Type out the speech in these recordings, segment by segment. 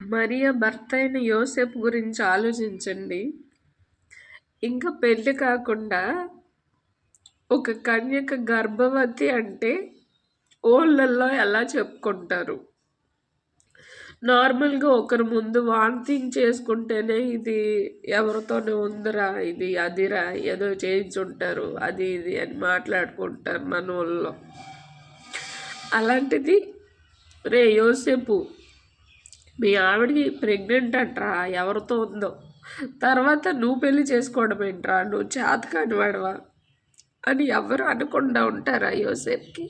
మరియ భర్త అయిన యోసేపు గురించి ఆలోచించండి. ఇంకా పెళ్ళి కాకుండా ఒక కన్యక గర్భవతి అంటే ఓళ్ళల్లో ఎలా చెప్పుకుంటారు? నార్మల్గా ఒకరి ముందు వాంతింగ్ చేసుకుంటేనే ఇది ఎవరితోనే ఉందిరా ఇది అదిరా ఏదో చేయించుంటారు అది ఇది అని మాట్లాడుకుంటారు మన ఊళ్ళో. అలాంటిది రే యోసేపు మీ ఆవిడకి ప్రెగ్నెంట్ అంటరా ఎవరితో ఉందో. తర్వాత నువ్వు పెళ్ళి చేసుకోవడం ఏంట్రా? నువ్వు చేతకాని వాడవా? అని ఎవరు అనకుండా ఉంటారా యోసేఫ్కి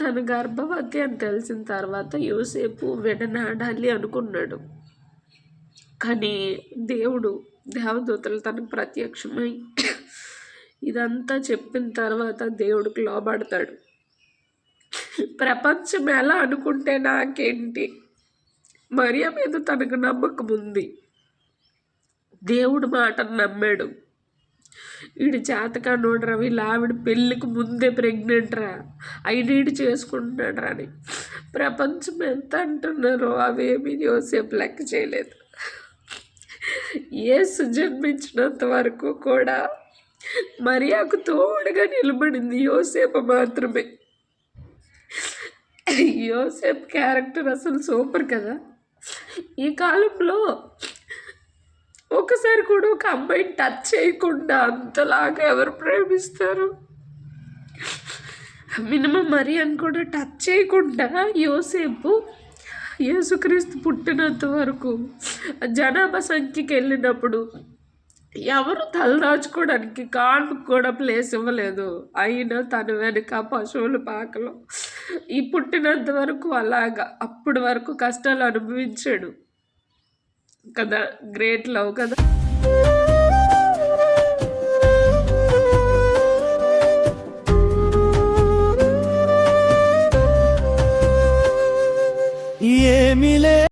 తన గర్భవతి అని తెలిసిన తర్వాత యోసేపు విడనాడాలి అనుకున్నాడు. కానీ దేవుడు దేవదూతలు తనకు ప్రత్యక్షమై ఇదంతా చెప్పిన తర్వాత దేవుడికి లోబడతాడు. ప్రపంచం ఎలా అనుకుంటే నాకేంటి? మరియ మీద తనకు నమ్మకం ఉంది. దేవుడు మాటను నమ్మాడు. వీడి జాతకా నోడరా వీళ్ళ ఆవిడ పెళ్ళికి ముందే ప్రెగ్నెంట్ రా ఐడీడి చేసుకుంటున్నాడు రా అని. ప్రపంచం ఎంత అంటున్నారో అవేమీ యోసేపు లెక్క చేయలేదు. ఏసు జన్మించినంత వరకు కూడా మరియాకు తోడుగా నిలబడింది యోసేపు మాత్రమే. యోసేఫ్ క్యారెక్టర్ అసలు సూపర్ కదా. ఈ కాలంలో ఒకసారి కూడా ఒక అమ్మాయిని టచ్ చేయకుండా అంతలాగా ఎవరు ప్రేమిస్తారు? మినిమం మరి అని కూడా టచ్ చేయకుండా యోసేపు యేసుక్రీస్తు పుట్టినంత వరకు జనాభా సంఖ్యకి వెళ్ళినప్పుడు ఎవరు తలదాచుకోవడానికి కాళ్ళకు కూడా ప్లేస్ ఇవ్వలేదు. అయినా తన వెనుక పశువుల పాకలో ఈ పుట్టినంత వరకు అలాగా. అప్పుడు వరకు కష్టాలు అనుభవించాడు. కదా గ్రేట్ లవ్ కదా.